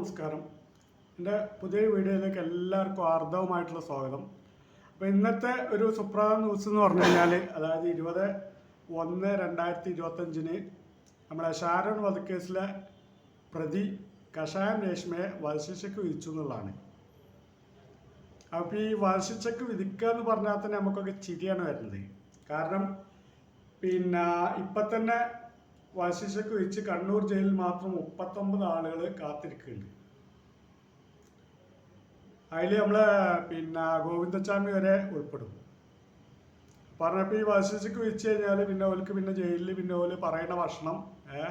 നമസ്കാരം. എന്റെ പുതിയ വീഡിയോയിലേക്ക് എല്ലാവർക്കും ആർദ്രവുമായിട്ടുള്ള സ്വാഗതം. അപ്പോൾ ഇന്നത്തെ ഒരു സുപ്രധാന ന്യൂസ് എന്ന് പറഞ്ഞു കഴിഞ്ഞാൽ അതായത് ഇരുപത് ഒന്ന് രണ്ടായിരത്തി ഇരുപത്തഞ്ചിന് നമ്മളെ ഷാരോൺ വധക്കേസിലെ പ്രതി കഷായം രേഷ്മയെ വധശിക്ഷയ്ക്ക് വിധിച്ചു എന്നുള്ളതാണ്. അപ്പോൾ ഈ വധശിക്ഷയ്ക്ക് വിധിക്കുക എന്ന് പറഞ്ഞാൽ തന്നെ നമുക്കൊക്കെ ചിരിയാണ് വരുന്നത്. കാരണം പിന്നെ ഇപ്പം തന്നെ വധശിക്ഷയ്ക്ക് വെച്ച് കണ്ണൂർ ജയിലിൽ മാത്രം മുപ്പത്തൊമ്പത് ആളുകൾ കാത്തിരിക്കുന്നുണ്ട്. അതിൽ നമ്മളെ പിന്നെ ഗോവിന്ദസ്വാമി വരെ ഉൾപ്പെടും. പറഞ്ഞപ്പോൾ ഈ വധശിക്ഷയ്ക്ക് വെച്ച് കഴിഞ്ഞാൽ പിന്നെ ഓൽക്ക് പിന്നെ ജയിലിൽ പിന്നെ ഓൽ പറയുന്ന ഭക്ഷണം ഏ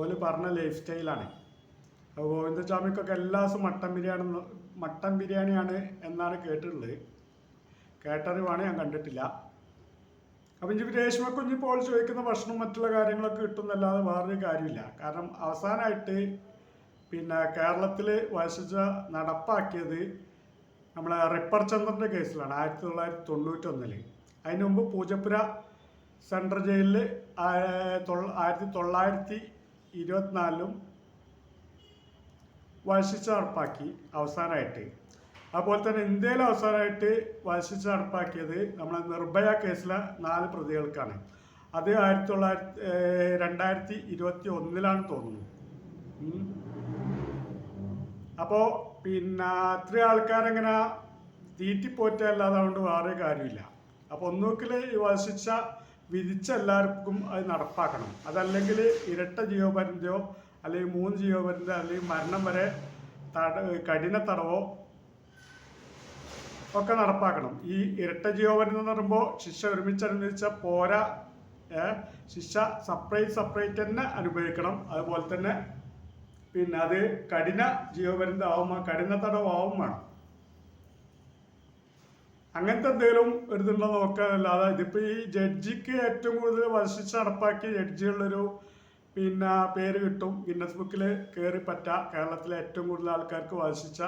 ഓൽ പറഞ്ഞ ലൈഫ് സ്റ്റൈലാണ് അപ്പോൾ ഗോവിന്ദസ്വാമിക്കൊക്കെ എല്ലാ ദിവസവും മട്ടൻ ബിരിയാണി മട്ടൻ ബിരിയാണിയാണ് എന്നാണ് കേട്ടിട്ടുള്ളത്. കേട്ടറിവാണ് ഞാൻ കണ്ടിട്ടില്ല. അപ്പം ഇനി രേഷ്മ ഇപ്പോൾ പോൾ ചോദിക്കുന്ന ഭക്ഷണം മറ്റുള്ള കാര്യങ്ങളൊക്കെ കിട്ടുന്നല്ലാതെ വേറൊരു കാര്യമില്ല. കാരണം അവസാനമായിട്ട് പിന്നെ കേരളത്തിൽ വശിച്ച നടപ്പാക്കിയത് നമ്മളെ റിപ്പർ ചന്ദ്രന്റെ കേസിലാണ് ആയിരത്തി തൊള്ളായിരത്തി തൊണ്ണൂറ്റൊന്നിൽ. അതിന് മുമ്പ് പൂജപ്പുര സെൻട്രൽ ജയിലിൽ ആയിരത്തി തൊള്ളായിരത്തി ഇരുപത്തിനാലിലും വശിച്ച് നടപ്പാക്കി അവസാനമായിട്ട് അതുപോലെ തന്നെ ഇന്ത്യയിൽ അവസാനമായിട്ട് വശിച്ച് നടപ്പാക്കിയത് നമ്മളെ നിർഭയ കേസിലെ നാല് പ്രതികൾക്കാണ്. അത് ആയിരത്തി തൊള്ളായിരത്തി രണ്ടായിരത്തി ഇരുപത്തി ഒന്നിലാണ് തോന്നുന്നു. ഉം. അപ്പോൾ പിന്നെ ഇത്ര ആൾക്കാരെങ്ങനെ തീറ്റിപ്പോറ്റല്ലാതെ കൊണ്ട് വേറെ കാര്യമില്ല. അപ്പോൾ ഒന്നുകിൽ ഈ വശിച്ച വിധിച്ച എല്ലാവർക്കും അത് നടപ്പാക്കണം. അതല്ലെങ്കിൽ ഇരട്ട ജീവപര്യന്തയോ അല്ലെങ്കിൽ മൂന്ന് ജീവപര്യന്തോ അല്ലെങ്കിൽ മരണം വരെ തട കഠിന തടവോ ഒക്കെ നടപ്പാക്കണം. ഈ ഇരട്ട ജീവപര്യന്തം എന്ന് പറയുമ്പോൾ ശിക്ഷ ഒരുമിച്ച് അനുഭവിച്ച പോരാ ശിക്ഷ സെപ്പറേറ്റ് സെപ്പറേറ്റ് തന്നെ അനുഭവിക്കണം. അതുപോലെ തന്നെ പിന്നെ അത് കഠിന ജീവപര്യന്തം ആവുമ്പോൾ കഠിന തടവാവും വേണം. അങ്ങനത്തെ എന്തെങ്കിലും ഒരു ഇതുണ്ടോ നോക്കാനല്ലാതെ ഇതിപ്പോൾ ഈ ജഡ്ജിക്ക് ഏറ്റവും കൂടുതൽ വശിച്ച് നടപ്പാക്കിയ ജഡ്ജികളൊരു പിന്നെ പേര് കിട്ടും. ഗിന്നസ് ബുക്കിൽ കയറി പറ്റ കേരളത്തിലെ ഏറ്റവും കൂടുതൽ ആൾക്കാർക്ക് വശിച്ച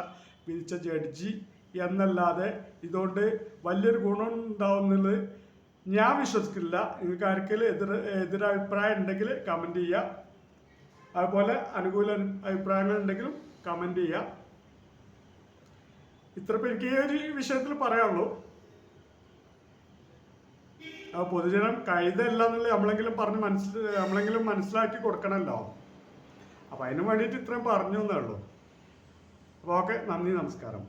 വിധിച്ച ജഡ്ജി. എന്നല്ലാതെ ഇതുകൊണ്ട് വലിയൊരു ഗുണം ഉണ്ടാവുന്നത് ഞാൻ വിശ്വസിക്കില്ല നിങ്ങൾക്ക് ആർക്കെങ്കിലും എതിർ എതിരഭിപ്രായം ഉണ്ടെങ്കിൽ കമന്റ് ചെയ്യുക. അതുപോലെ അനുകൂല അഭിപ്രായങ്ങൾ ഉണ്ടെങ്കിലും കമന്റ് ചെയ്യുക. ഇത്ര എനിക്ക് ഈ ഒരു വിഷയത്തിൽ പറയാനുള്ളൂ. പൊതുജനം കഴുതല്ല എന്നുള്ളത് നമ്മളെങ്കിലും പറഞ്ഞ് മനസ്സിൽ നമ്മളെങ്കിലും മനസ്സിലാക്കി കൊടുക്കണമല്ലോ. അപ്പം അതിന് വേണ്ടിയിട്ട് ഇത്രയും പറഞ്ഞു എന്നേ ഉള്ളൂ. അപ്പോൾ ഓക്കെ നന്ദി നമസ്കാരം.